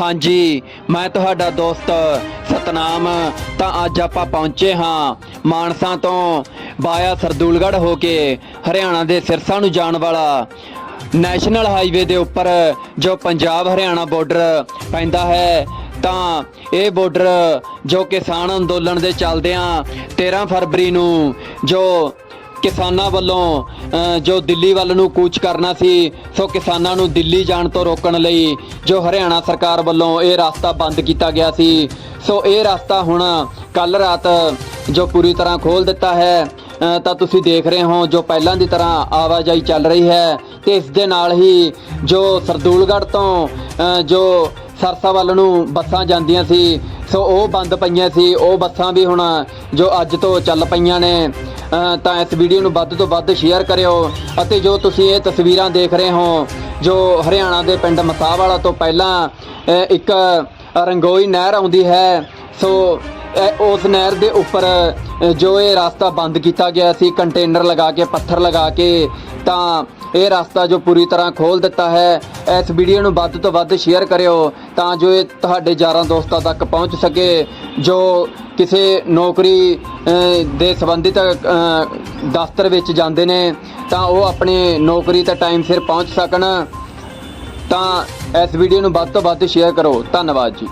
ਹਾਂਜੀ, ਮੈਂ ਤੁਹਾਡਾ ਦੋਸਤ ਸਤਨਾਮ। ਤਾਂ ਅੱਜ ਆਪਾਂ ਪਹੁੰਚੇ ਹਾਂ ਮਾਨਸਾ ਤੋਂ ਬਾਇਆ ਸਰਦੂਲਗੜ੍ਹ ਹੋ ਕੇ ਹਰਿਆਣਾ ਦੇ ਸਿਰਸਾ ਨੂੰ ਜਾਣ ਵਾਲਾ ਨੈਸ਼ਨਲ ਹਾਈਵੇ ਦੇ ਉੱਪਰ ਜੋ ਪੰਜਾਬ ਹਰਿਆਣਾ ਬਾਰਡਰ ਪੈਂਦਾ ਹੈ। ਤਾਂ ਇਹ ਬਾਰਡਰ ਜੋ ਕਿਸਾਨ ਅੰਦੋਲਨ ਦੇ ਚੱਲਦਿਆਂ 13 ਫਰਵਰੀ ਨੂੰ ਜੋ ਕਿਸਾਨਾਂ ਵੱਲੋਂ ਜੋ ਦਿੱਲੀ ਵੱਲ ਨੂੰ ਕੂਚ ਕਰਨਾ ਸੀ, ਸੋ ਕਿਸਾਨਾਂ ਨੂੰ ਦਿੱਲੀ ਜਾਣ ਤੋਂ ਰੋਕਣ ਲਈ ਜੋ ਹਰਿਆਣਾ ਸਰਕਾਰ ਵੱਲੋਂ ਇਹ ਰਸਤਾ ਬੰਦ ਕੀਤਾ ਗਿਆ ਸੀ। ਸੋ ਇਹ ਰਸਤਾ ਹੁਣ ਕੱਲ ਰਾਤ ਜੋ ਪੂਰੀ ਤਰ੍ਹਾਂ ਖੋਲ ਦਿੱਤਾ ਹੈ ਤਾਂ ਤੁਸੀਂ ਦੇਖ ਰਹੇ ਹੋ ਜੋ ਪਹਿਲਾਂ ਦੀ ਤਰ੍ਹਾਂ ਆਵਾਜਾਈ ਚੱਲ ਰਹੀ ਹੈ ਤੇ ਇਸ ਦੇ ਨਾਲ ਹੀ ਜੋ ਸਰਦੂਲਗੜ੍ਹ ਤੋਂ ਜੋ ਸਰਸਾ ਵੱਲ ਨੂੰ ਬੱਸਾਂ ਜਾਂਦੀਆਂ ਸੀ। ਸੋ ਉਹ ਬੰਦ ਪਈਆਂ ਸੀ। ਉਹ ਬੱਸਾਂ ਵੀ ਹੁਣ ਜੋ ਅੱਜ ਤੋਂ ਚੱਲ ਪਈਆਂ ਨੇ ਤਾਂ ਇਸ ਵੀਡੀਓ ਨੂੰ ਵੱਧ ਤੋਂ ਵੱਧ ਸ਼ੇਅਰ ਕਰਿਓ। ਅਤੇ ਜੋ ਤੁਸੀਂ ਇਹ ਤਸਵੀਰਾਂ ਦੇਖ ਰਹੇ ਹੋ, ਜੋ ਹਰਿਆਣਾ ਦੇ ਪਿੰਡ ਮਸਾਹਵਾਲਾ ਤੋਂ ਪਹਿਲਾਂ ਇੱਕ ਰੰਗੋਈ ਨਹਿਰ ਆਉਂਦੀ ਹੈ। ਸੋ ਉਸ ਨਹਿਰ ਦੇ ਉੱਪਰ ਜੋ ਇਹ ਰਸਤਾ ਬੰਦ ਕੀਤਾ ਗਿਆ ਸੀ, ਕੰਟੇਨਰ ਲਗਾ ਕੇ, ਪੱਥਰ ਲਗਾ ਕੇ, ਤਾਂ ਇਹ ਰਸਤਾ ਜੋ ਪੂਰੀ ਤਰ੍ਹਾਂ ਖੋਲ ਦਿੱਤਾ ਹੈ, ਇਸ ਵੀਡੀਓ ਨੂੰ ਵੱਧ ਤੋਂ ਵੱਧ ਸ਼ੇਅਰ ਕਰਿਓ ਤਾਂ ਜੋ ਇਹ ਤੁਹਾਡੇ ਯਾਰਾਂ ਦੋਸਤਾਂ ਤੱਕ ਪਹੁੰਚ ਸਕੇ, ਜੋ ਕਿਸੇ ਨੌਕਰੀ ਦੇ ਸੰਬੰਧਿਤ ਦਫ਼ਤਰ ਵਿੱਚ ਜਾਂਦੇ ਨੇ, ਤਾਂ ਉਹ ਆਪਣੇ ਨੌਕਰੀ ਤੇ ਟਾਈਮ ਸਿਰ ਪਹੁੰਚ ਸਕਣ। ਤਾਂ ਇਸ ਵੀਡੀਓ ਨੂੰ ਵੱਧ ਤੋਂ ਵੱਧ ਸ਼ੇਅਰ ਕਰੋ। ਧੰਨਵਾਦ ਜੀ।